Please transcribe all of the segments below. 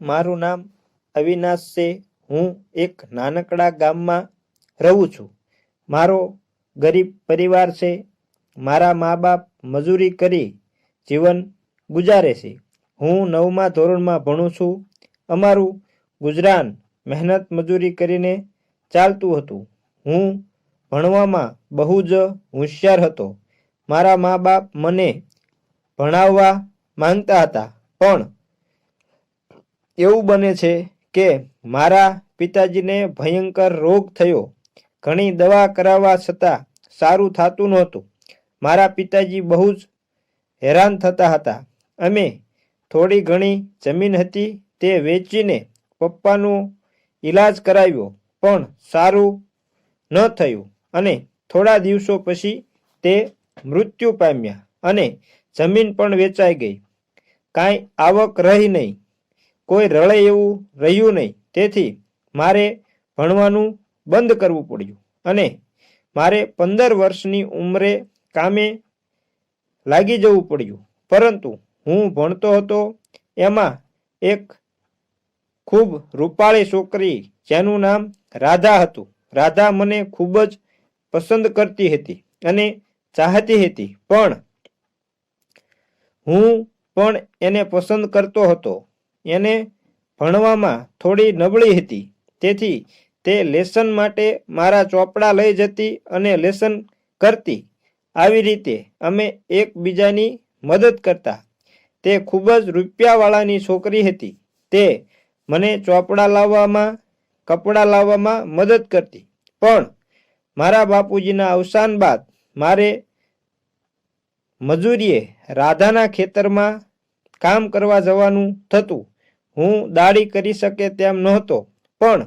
મારું નામ અવિનાશ છે. હું એક નાનકડા ગામમાં રહું છું. મારો ગરીબ પરિવાર છે. મારા મા બાપ મજૂરી કરી જીવન ગુજારે છે. હું નવમા ધોરણમાં ભણું છું. અમારું ગુજરાન મહેનત મજૂરી કરીને ચાલતું હતું. હું ભણવામાં બહુ જ હોશિયાર હતો. મારા મા બાપ મને ભણાવવા માંગતા હતા, પણ એવું બને છે કે મારા પિતાજીને ભયંકર રોગ થયો. ઘણી દવા કરાવવા છતાં સારું થતું નહોતું. મારા પિતાજી બહુ જ હેરાન થતા હતા. અમે થોડી ઘણી જમીન હતી તે વેચીને પપ્પાનું ઈલાજ કરાવ્યો, પણ સારું ન થયું અને થોડા દિવસો પછી તે મૃત્યુ પામ્યા અને જમીન પણ વેચાઈ ગઈ. કાંઈ આવક રહી નહીં. કોઈ રળે એવું રહ્યું નહીં. તેથી મારે ભણવાનું બંધ કરવું પડ્યું અને મારે પંદર વર્ષની ઉંમરે કામે લાગી જવું પડ્યું. પરંતુ હું ભણતો હતો, એમાં એક ખૂબ રૂપાળી છોકરી જેનું નામ રાધા હતું. રાધા મને ખૂબ જ પસંદ કરતી હતી અને ચાહતી હતી. પણ હું પણ એને પસંદ કરતો હતો. એને ભણવામાં થોડી નબળી હતી. તેથી તે લેસન માટે મારા ચોપડા લઈ જતી અને લેસન કરતી. આવી રીતે અમે એકબીજાની મદદ કરતા. તે ખૂબ જ રૂપિયાવાળાની છોકરી હતી. તે મને ચોપડા લાવવામાં, કપડાં લાવવામાં મદદ કરતી. પણ મારા બાપુજીના અવસાન બાદ મારે મજૂરીએ રાધાના ખેતરમાં કામ કરવા જવાનું થતું. હું દાડી કરી શકે તેમ નહોતો, પણ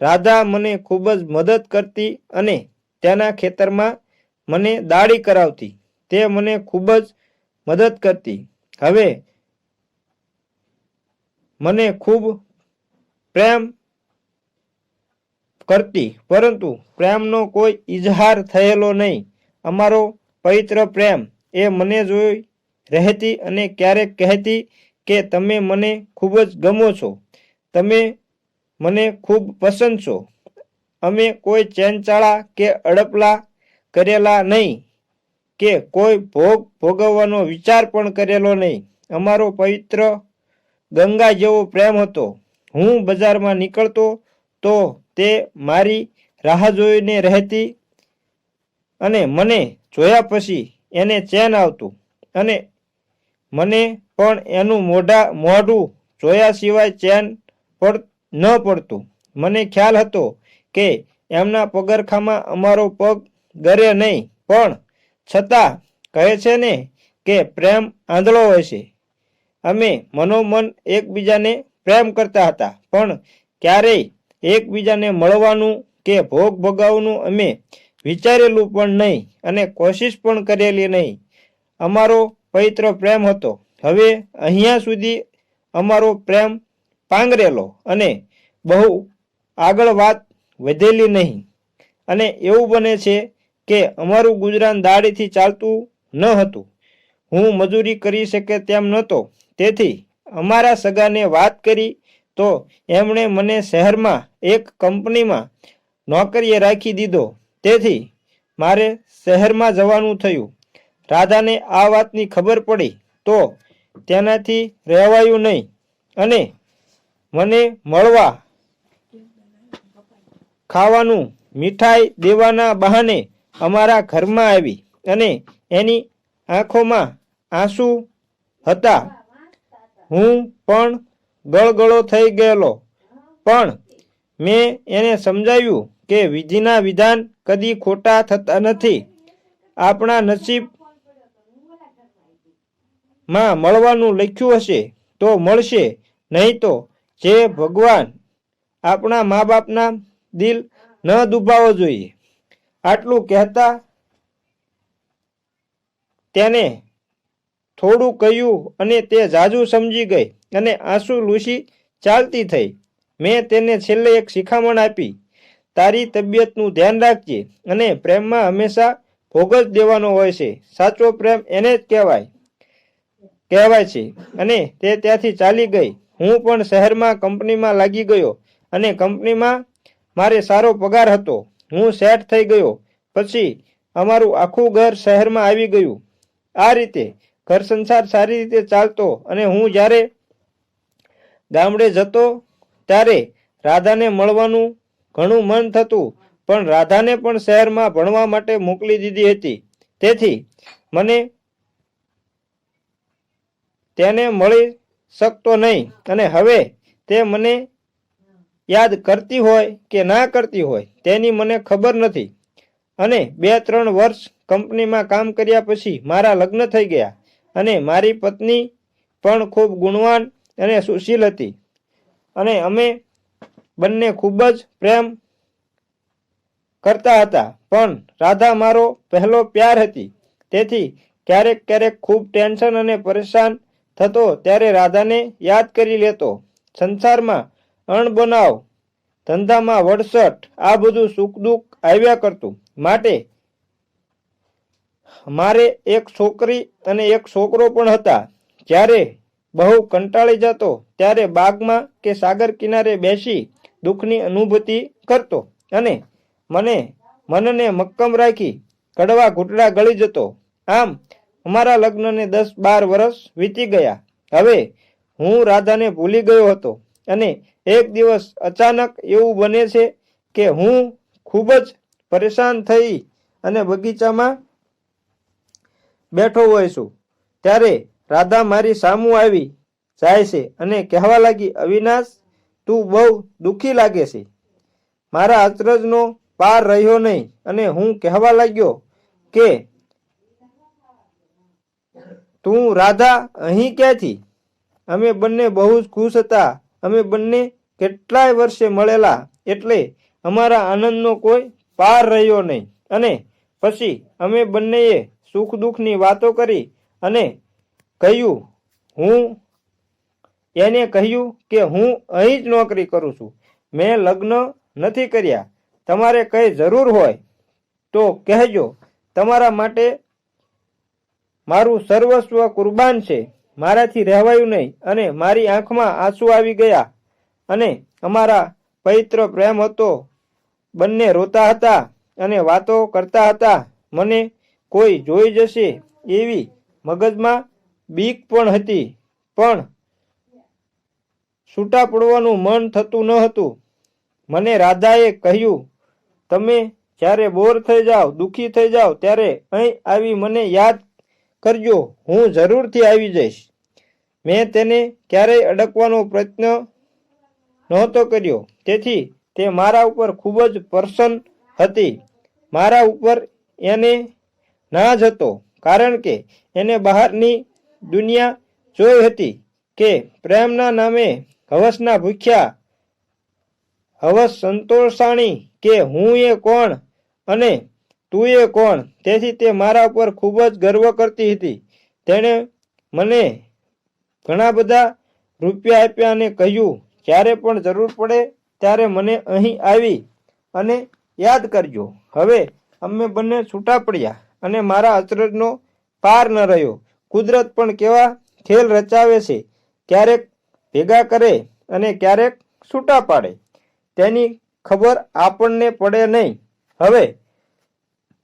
રાધા મને ખૂબ જ મદદ કરતી અને તેના ખેતરમાં મને દાડી કરાવતી. તે મને ખૂબ જ મદદ કરતી. હવે મને ખૂબ પ્રેમ કરતી, પરંતુ પ્રેમનો કોઈ ઇજહાર થયેલો નહીં. અમારો પવિત્ર પ્રેમ એ મને જોઈ રહેતી અને ક્યારેક કહેતી કે તમે મને ખૂબ જ ગમો છો. તમે મને ખૂબ પસંદ છો. અમે કોઈ ચેનચાળા કે અડપલા કરેલા નહીં કે કોઈ ભોગ ભોગવવાનો વિચાર પણ કરેલો નહીં. અમારો પવિત્ર ગંગા જેવો પ્રેમ હતો. હું બજારમાં નીકળતો તો તે મારી રાહ જોઈને રહેતી અને મને જોયા પછી એને ચેન આવતું અને મને પણ એનું મોઢા મોઢું જોયા સિવાય ચેન પડ ન પડતું. મને ખ્યાલ હતો કે એમના પગરખામાં અમારો પગ ગરે નહીં, પણ છતાં કહે છે ને કે પ્રેમ આંધળો હોય છે. અમે મનોમન એકબીજાને પ્રેમ કરતા હતા, પણ ક્યારેય એકબીજાને મળવાનું કે ભોગ ભોગાવવાનું અમે વિચારેલું પણ નહીં અને કોશિશ પણ કરેલી નહીં. અમારો પવિત્ર પ્રેમ હતો. હવે અહીંયા સુધી અમારો પ્રેમ પાંગરેલો અને બહુ આગળ વાત વધેલી નહીં. અને એવું બને છે કે અમારું ગુજરાન દાડીથી ચાલતું ન હતું. હું મજૂરી કરી શકે તેમ નહોતો. તેથી અમારા સગાને વાત કરી તો એમણે મને શહેરમાં એક કંપનીમાં નોકરીએ રાખી દીધો. તેથી મારે શહેરમાં જવાનું થયું. રાધાને આ વાતની ખબર પડી તો તેનાથી રહેવાયું નહીં અને મને મળવા ખાવાનું મીઠાઈ દેવાના બહાને અમારા ઘરમાં આવી અને એની આંખોમાં આંસુ હતા. હું પણ ગળગળો થઈ ગયેલો. પણ મેં એને સમજાવ્યું કે વિધિના વિધાન કદી ખોટા થતા નથી. આપણા નસીબ માં મળવાનું લખ્યું હશે તો મળશે. નહીં તો જે ભગવાન આપણા મા બાપના દિલ ન દુભાવો જોઈએ. આટલું કહેતા તેને થોડું કહ્યું અને તે જાજુ સમજી ગઈ અને આંસુ લૂસી ચાલતી થઈ. મેં તેને છેલ્લે એક શિખામણ આપી. તારી તબિયતનું ધ્યાન રાખજે અને પ્રેમમાં હંમેશા ભોગ જ દેવાનો હોય છે. સાચો પ્રેમ એને જ કહેવાય. કહેવાય છે. અને તે ત્યાંથી ચાલી ગઈ. હું પણ શહેરમાં કંપનીમાં લાગી ગયો અને કંપનીમાં મારે સારો પગાર હતો. હું સેટ થઈ ગયો. પછી અમારું આખું ઘર શહેરમાં આવી ગયું. આ રીતે ઘર સંસાર સારી રીતે ચાલતો અને હું જ્યારે ગામડે જતો ત્યારે રાધાને મળવાનું ઘણું મન થતું, પણ રાધાને પણ શહેરમાં ભણવા માટે મોકલી દીધી હતી. તેથી મને તેને મળી શકતો નહીં. અને હવે તે મને યાદ કરતી હોય કે ના કરતી હોય તેની મને ખબર નથી. અને બે ત્રણ વર્ષ કંપનીમાં કામ કર્યા પછી મારા લગ્ન થઈ ગયા. અને મારી પત્ની પણ ખૂબ ગુણવાન અને સુશીલ હતી. અને અમે બંને ખૂબ જ પ્રેમ કરતા હતા. પણ રાધા મારો પહેલો પ્યાર હતી. તેથી ક્યારેક ક્યારેક ખૂબ ટેન્શન અને પરેશાન થતો ત્યારે રાધાને યાદ કરી લેતો, સંસારમાં અણબનાવ ધંધામાં વડસટ આ બધું સુખ દુઃખ આવ્યા કરતું. માટે મારે એક છોકરી અને એક છોકરો પણ હતા. જ્યારે બહુ કંટાળી જતો, ત્યારે બાગમાં કે સાગર કિનારે બેસી દુઃખની અનુભૂતિ કરતો અને મને મનને મક્કમ રાખી કડવા ઘૂંટડા ગળી જતો. આમ અમારા લગ્નને દસ બાર વર્ષ વીતી ગયા. હવે હું રાધાને ભૂલી ગયો હતો અને એક દિવસ અચાનક એવું બને છે કે હું ખૂબ જ પરેશાન થઈ અને બગીચામાં બેઠો હોય છું. ત્યારે રાધા મારી સામું આવી જાય છે અને કહેવા લાગી, અવિનાશ, તું બહુ દુઃખી લાગે છે. મારા અચરજનો પાર રહ્યો નહીં. અને હું કહેવા લાગ્યો કે તું રાધા, અહીં ક્યાંથી? અમે બંને બહુ જ ખુશ હતા. અમે બંને કેટલાય વર્ષે મળેલા, એટલે અમારા આનંદનો કોઈ પાર રહ્યો નહીં. અને પછી અમે બંનેએ સુખ દુઃખની વાતો કરી અને કહ્યું, હું એને કહ્યું કે હું અહીં જ નોકરી કરું છું. મેં લગ્ન નથી કર્યા. તમારે કંઈ જરૂર હોય તો કહેજો. તમારા માટે મારું સર્વસ્વ કુરબાન છે. મારાથી રહેવાયું નહીં અને મારી આંખમાં આંસુ આવી ગયા અને અમારા પવિત્ર પ્રેમ હતો. બંને રોતા હતા અને વાતો કરતા હતા. મને કોઈ જોઈ જશે એવી મગજમાં બીક પણ હતી, પણ છૂટા પડવાનું મન થતું ન હતું. મને રાધાએ કહ્યું, તમે જ્યારે બોર થઈ જાઓ, દુઃખી થઈ જાઓ, ત્યારે અહીં આવી મને યાદ કરજો, હું જરૂરથી આવી જઈશ. મેં તેને ક્યારેય અડકવાનો પ્રયત્ન નહોતો કર્યો. તેથી તે મારા ઉપર ખૂબ જ પ્રસન્ન હતી. મારા ઉપર એને ના જ હતો, કારણ કે એને બહારની દુનિયા જોઈ હતી કે પ્રેમના નામે હવસના ભૂખ્યા, હવસ સંતોષાણી કે હું એ કોણ અને તું એ કોણ? તેથી તે મારા ઉપર ખૂબ જ ગર્વ કરતી હતી. તેણે મને ઘણા બધા રૂપિયા આપ્યા અને કહ્યું, જ્યારે પણ જરૂર પડે ત્યારે મને અહીં આવી અને યાદ કરજો. હવે અમે બંને છૂટા પડ્યા અને મારા અચરજનો પાર ન રહ્યો. કુદરત પણ કેવા ખેલ રચાવે છે. ક્યારેક ભેગા કરે અને ક્યારેક છૂટા પાડે. તેની ખબર આપણને પડે નહીં. હવે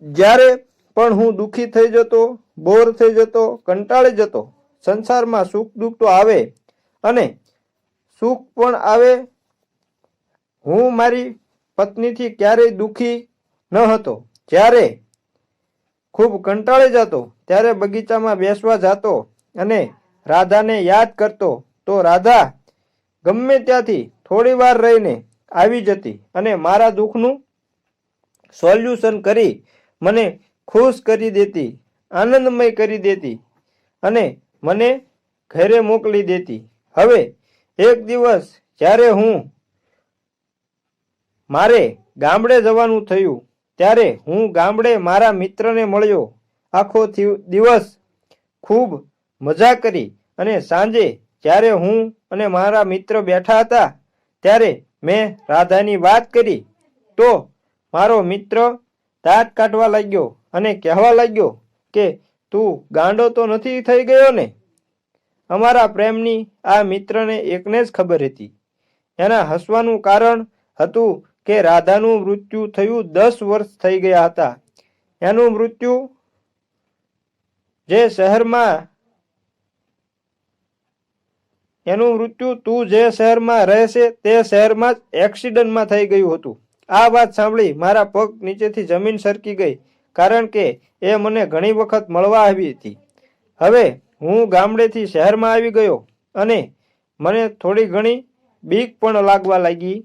જ્યારે પણ હું દુઃખી થઈ જતો, બોર થઈ જતો, કંટાળી જતો, સંસારમાં સુખ દુઃખ તો આવે અને સુખ પણ આવે, હું મારી પત્નીથી ક્યારેય દુઃખી ન હતો. જ્યારે ખૂબ કંટાળી જતો, ત્યારે બગીચામાં બેસવા જતો અને રાધાને યાદ કરતો, તો રાધા ગમે ત્યાંથી થોડી વાર રહીને આવી જતી અને મારા દુઃખનું સોલ્યુશન કરી મને ખુશ કરી દેતી, આનંદમય કરી દેતી અને મને ઘરે મોકલી દેતી. હવે એક દિવસ જ્યારે હું મારે ગામડે જવાનું થયું, ત્યારે હું ગામડે મારા મિત્રને મળ્યો. આખો દિવસ ખૂબ મજા કરી અને સાંજે જ્યારે હું અને મારા મિત્ર બેઠા હતા, ત્યારે મેં રાધાની વાત કરી. તો મારો મિત્ર દાંત કાઢવા લાગ્યો અને કહેવા લાગ્યો કે, તું ગાંડો તો નથી થઈ ગયો ને? અમારા પ્રેમની આ મિત્રને એકને જ ખબર હતી. એના હસવાનું કારણ હતું કે રાધાનું મૃત્યુ થયું દસ વર્ષ થઈ ગયા હતા. એનું મૃત્યુ જે શહેરમાં એનું મૃત્યુ તું જે શહેરમાં રહેશે તે શહેરમાં જ એક્સિડન્ટમાં થઈ ગયું હતું. આ વાત સાંભળી મારા પગ નીચેથી જમીન સરકી ગઈ, કારણ કે એ મને ઘણી વખત મળવા આવી હતી. હવે હું ગામડેથી શહેરમાં આવી ગયો અને મને થોડી ઘણી બીક પણ લાગવા લાગી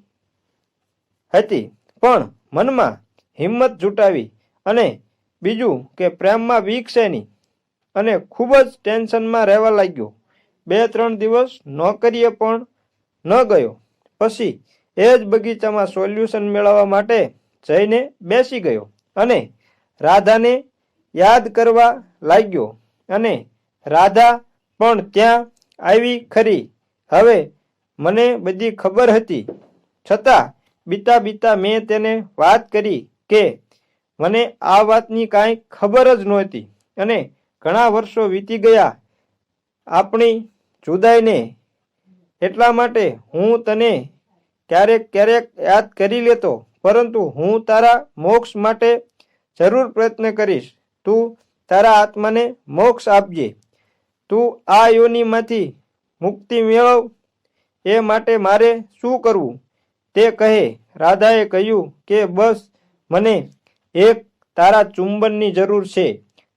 હતી, પણ મનમાં હિંમત જુટાવી અને બીજું કે પ્રેમમાં બીક છે નહીં, અને ખૂબ જ ટેન્શનમાં રહેવા લાગ્યો. બે ત્રણ દિવસ નોકરીએ પણ ન ગયો. પછી એ જ બગીચામાં સોલ્યુશન મેળવવા માટે જઈને બેસી ગયો અને રાધાને યાદ કરવા લાગ્યો અને રાધા પણ ત્યાં આવી ખરી. હવે મને બધી ખબર હતી. છતાં બીતા બીતા મેં તેને વાત કરી કે મને આ વાતની કાંઈ ખબર જ નહોતી અને ઘણા વર્ષો વીતી ગયા. આપણી જુદાઈને એટલા માટે હું તને ક્યારેક ક્યારેક યાદ કરી લેતો, પરંતુ હું તારા મોક્ષ માટે જરૂર પ્રયત્ન કરીશ. તું તારા આત્માને મોક્ષ આપજે. તું આ યોનિમાંથી મુક્તિ મેળવ. એ માટે મારે શું કરવું? તે કહે, રાધાએ કહ્યું કે, બસ, મને એક તારા ચુંબનની જરૂર છે.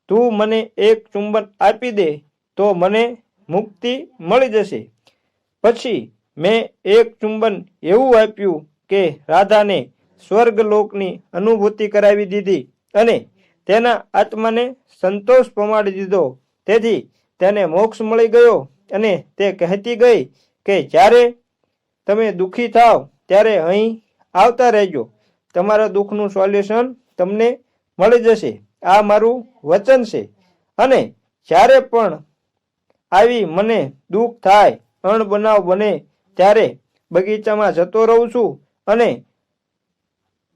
તું મને એક ચુંબન આપી દે તો મને મુક્તિ મળી જશે. પછી મેં એક ચુંબન એવું આપ્યું કે રાધાને સ્વર્ગલોકની અનુભૂતિ કરાવી દીધી અને તેના આત્માને સંતોષ પમાડી દીધો. તેથી તેને મોક્ષ મળી ગયો અને તે કહેતી ગઈ કે જ્યારે તમે દુઃખી થાવ ત્યારે અહીં આવતા રહેજો. તમારા દુઃખનું સોલ્યુશન તમને મળી જશે. આ મારું વચન છે. અને જ્યારે પણ આવી મને દુઃખ થાય, અણબનાવ બને ત્યારે બગીચામાં જતો રહું છું અને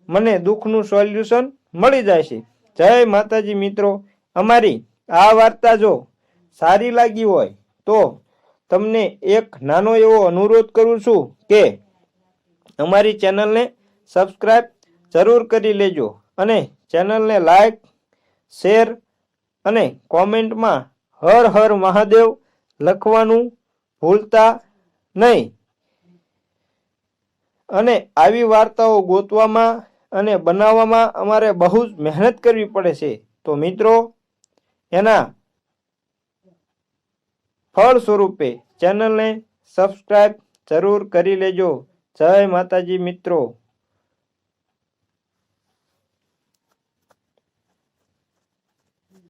મને દુઃખનું સોલ્યુશન મળી જાય છે. જય માતાજી મિત્રો, અમારી આ વાર્તા જો સારી લાગી હોય તો તમને એક નાનો એવો અનુરોધ કરું છું કે અમારી ચેનલને સબસ્ક્રાઈબ જરૂર કરી લેજો અને ચેનલને લાઈક, શેર અને કોમેન્ટમાં હર હર મહાદેવ લખવાનું ભૂલતા નહીં. અને આવી વાર્તાઓ ગોતવામાં અને બનાવવામાં અમારે બહુ જ મહેનત કરવી પડે છે. તો મિત્રો, એના ફળ સ્વરૂપે ચેનલને સબસ્ક્રાઈબ જરૂર કરી લેજો. જય માતાજી મિત્રો.